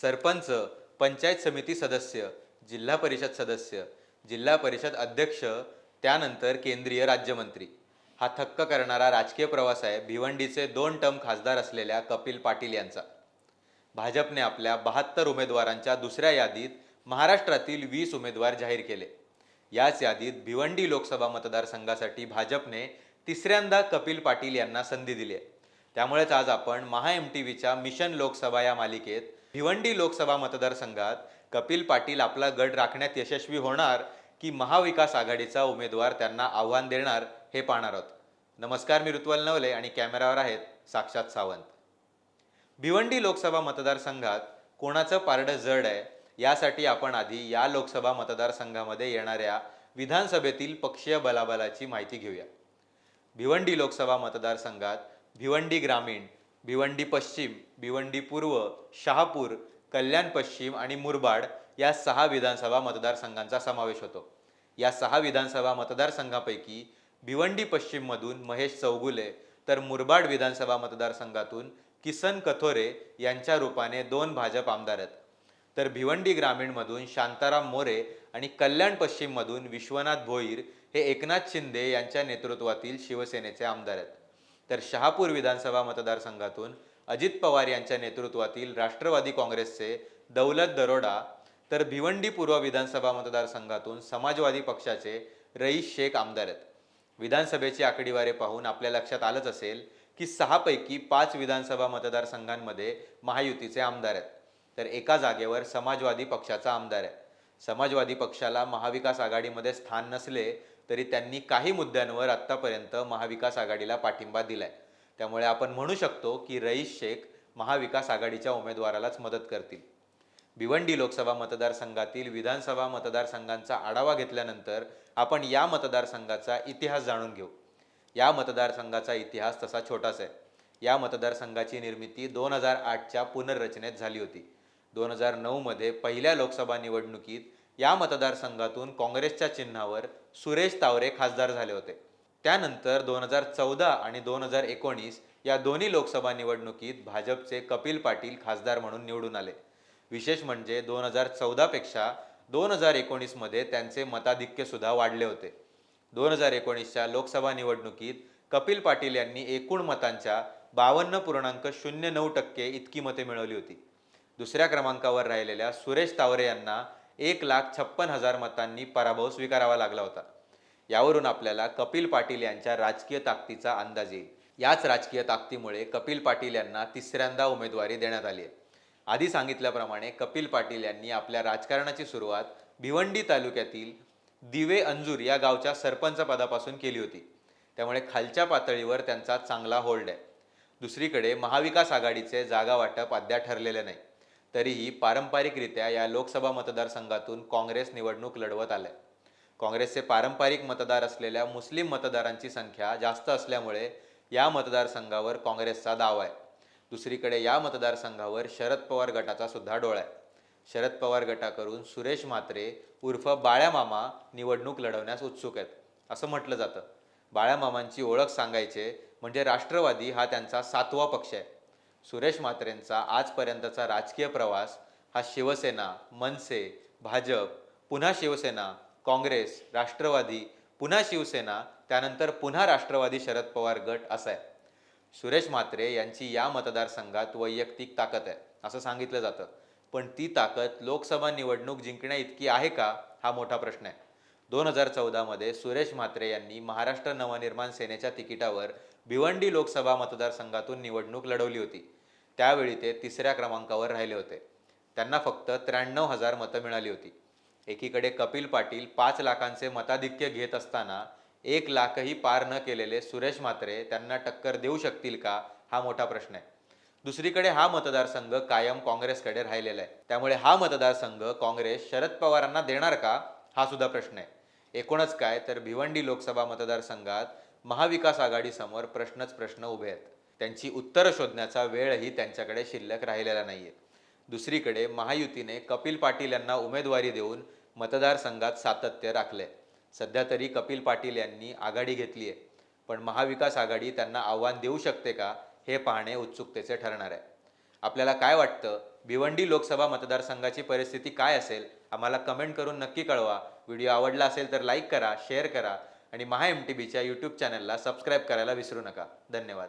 सरपंच पंचायत समिती सदस्य जिल्हा परिषद सदस्य जिल्हा परिषद अध्यक्ष त्यानंतर केंद्रीय राज्यमंत्री. हा थक्क करणारा राजकीय प्रवास आहे भिवंडीचे दोन टर्म खासदार असलेल्या कपिल पाटील यांचा. भाजपने आपल्या बहात्तर उमेदवारांच्या दुसऱ्या यादीत महाराष्ट्रातील वीस उमेदवार जाहीर केले. याच यादीत भिवंडी लोकसभा मतदारसंघासाठी भाजपने तिसऱ्यांदा कपिल पाटील यांना संधी दिली आहे. त्यामुळेच आज आपण महा एम टी व्हीच्या मिशन लोकसभा या मालिकेत भिवंडी लोकसभा मतदारसंघात कपिल पाटील आपला गड राखण्यात यशस्वी होणार की महाविकास आघाडीचा उमेदवार त्यांना आव्हान देणार हे पाहणार आहोत. नमस्कार मी ऋत्वल नवले आणि कॅमेरावर आहेत साक्षात सावंत. भिवंडी लोकसभा मतदारसंघात कोणाचं पारडं जड आहे? यासाठी आपण आधी या लोकसभा मतदारसंघामध्ये येणाऱ्या विधानसभेतील पक्षीय बलाबलाची माहिती घेऊया. भिवंडी लोकसभा मतदारसंघात भिवंडी ग्रामीण भिवंडी पश्चिम भिवंडी पूर्व शहापूर कल्याण पश्चिम आणि मुरबाड या सहा विधानसभा मतदारसंघांचा समावेश होतो. या सहा विधानसभा मतदारसंघापैकी भिवंडी पश्चिममधून महेश चौगुले तर मुरबाड विधानसभा मतदारसंघातून किसन कथोरे यांच्या रूपाने दोन भाजप आमदार आहेत. तर भिवंडी ग्रामीणमधून शांताराम मोरे आणि कल्याण पश्चिममधून विश्वनाथ भोईर हे एकनाथ शिंदे यांच्या नेतृत्वातील शिवसेनेचे आमदार आहेत. तर शहापूर विधानसभा मतदारसंघातून अजित पवार यांच्या नेतृत्वातील राष्ट्रवादी काँग्रेसचे दौलत दरोडा तर भिवंडी पूर्व विधानसभा मतदारसंघातून समाजवादी पक्षाचे रईस शेख आमदार आहेत. विधानसभेची आकडेवारी पाहून आपल्या लक्षात आलंच असेल की सहापैकी पाच विधानसभा मतदारसंघांमध्ये महायुतीचे आमदार आहेत. तर एका जागेवर समाजवादी पक्षाचा आमदार आहे. समाजवादी पक्षाला महाविकास आघाडीमध्ये स्थान नसले तरी त्यांनी काही मुद्द्यांवर आत्तापर्यंत महाविकास आघाडीला पाठिंबा दिलाय. त्यामुळे आपण म्हणू शकतो की रईस शेख महाविकास आघाडीच्या उमेदवारालाच मदत करतील. भिवंडी लोकसभा मतदारसंघातील विधानसभा मतदारसंघांचा आढावा घेतल्यानंतर आपण या मतदारसंघाचा इतिहास जाणून घेऊ. या मतदारसंघाचा इतिहास तसा छोटाच आहे. या मतदारसंघाची निर्मिती दोन हजार आठच्या पुनर्रचनेत झाली होती. दोन हजार नऊमध्ये पहिल्या लोकसभा निवडणुकीत या मतदारसंघातून काँग्रेसच्या चिन्हावर सुरेश तावरे खासदार झाले होते. त्यानंतर दोन हजार चौदा आणि दोन हजार एकोणीस या दोन्ही लोकसभा निवडणुकीत भाजपचे कपिल पाटील खासदार म्हणून निवडून आले. विशेष म्हणजे दोन हजार चौदापेक्षा दोन हजार एकोणीसमध्ये त्यांचे मताधिक्य सुद्धा वाढले होते. दोन हजार एकोणीसच्या लोकसभा निवडणुकीत कपिल पाटील यांनी एकूण मतांच्या बावन्न पूर्णांक शून्य नऊ टक्के इतकी मते मिळवली होती. दुसऱ्या क्रमांकावर राहिलेल्या सुरेश तावरे यांना एक लाख छप्पन हजार मतांनी पराभव स्वीकारावा लागला होता. यावरून आपल्याला कपिल पाटील यांच्या राजकीय ताकदीचा अंदाज येईल. याच राजकीय ताकदीमुळे कपिल पाटील यांना तिसऱ्यांदा उमेदवारी देण्यात आली आहे. आधी सांगितल्याप्रमाणे कपिल पाटील यांनी आपल्या राजकारणाची सुरुवात भिवंडी तालुक्यातील दिवे अंजूर या गावच्या सरपंच पदापासून केली होती. त्यामुळे खालच्या पातळीवर त्यांचा चांगला होल्ड आहे. दुसरीकडे महाविकास आघाडीचे जागा वाटप अद्याप ठरलेले नाही. तरीही पारंपरिकरित्या या लोकसभा मतदारसंघातून काँग्रेस निवडणूक लढवत आलाय. काँग्रेसचे पारंपरिक मतदार असलेल्या मुस्लिम मतदारांची संख्या जास्त असल्यामुळे या मतदारसंघावर काँग्रेसचा दावा आहे. दुसरीकडे या मतदारसंघावर शरद पवार गटाचा सुद्धा डोळा आहे. शरद पवार गटाकडून सुरेश म्हात्रे उर्फ बाळ्यामामा निवडणूक लढवण्यास उत्सुक आहेत. असं म्हटलं जातं. बाळ्यामामांची ओळख सांगायचे म्हणजे राष्ट्रवादी हा त्यांचा सातवा पक्ष आहे. सुरेश म्हात्रेंचा आजपर्यंतचा राजकीय प्रवास हा शिवसेना मनसे भाजप पुन्हा शिवसेना काँग्रेस राष्ट्रवादी पुन्हा शिवसेना त्यानंतर पुन्हा राष्ट्रवादी शरद पवार गट असा आहे. सुरेश म्हात्रे यांची या मतदारसंघात वैयक्तिक ताकद आहे असं सांगितलं जातं. पण ती ताकद लोकसभा निवडणूक जिंकण्या इतकी आहे का हा मोठा प्रश्न आहे. दोन हजार चौदामध्ये सुरेश म्हात्रे यांनी महाराष्ट्र नवनिर्माण सेनेच्या तिकिटावर भिवंडी लोकसभा मतदारसंघातून निवडणूक लढवली होती. त्यावेळी ते तिसऱ्या क्रमांकावर राहिले होते. त्यांना फक्त त्र्याण्णव हजार मतं मिळाली होती. एकीकडे कपिल पाटील पाच लाखांचे मताधिक्य घेत असताना एक लाखही पार न केलेले सुरेश म्हात्रे त्यांना टक्कर देऊ शकतील का हा मोठा प्रश्न आहे. दुसरीकडे हा मतदारसंघ कायम काँग्रेसकडे राहिलेला आहे. त्यामुळे हा मतदारसंघ काँग्रेस शरद पवारांना देणार का हा सुद्धा प्रश्न आहे. एकूणच काय तर भिवंडी लोकसभा मतदारसंघात महाविकास आघाडीसमोर प्रश्नच प्रश्न उभे आहेत. त्यांची उत्तरं शोधण्याचा वेळही त्यांच्याकडे शिल्लक राहिलेला नाहीये. दुसरीकडे महायुतीने कपिल पाटील यांना उमेदवारी देऊन मतदारसंघात सातत्य राखले सध्या तरी कपिल पाटील यांनी आघाडी घेतली आहे. पण महाविकास आघाडी त्यांना आव्हान देऊ शकते का हे पाहणे उत्सुकतेचे ठरणार आहे. आपल्याला काय वाटतं? भिवंडी लोकसभा मतदारसंघाची परिस्थिती काय असेल? आम्हाला कमेंट करून नक्की कळवा. व्हिडिओ आवडला असेल तर लाईक करा शेअर करा आणि महा एम टी बीच्या यूट्यूब चॅनलला सबस्क्राईब करायला विसरू नका. धन्यवाद.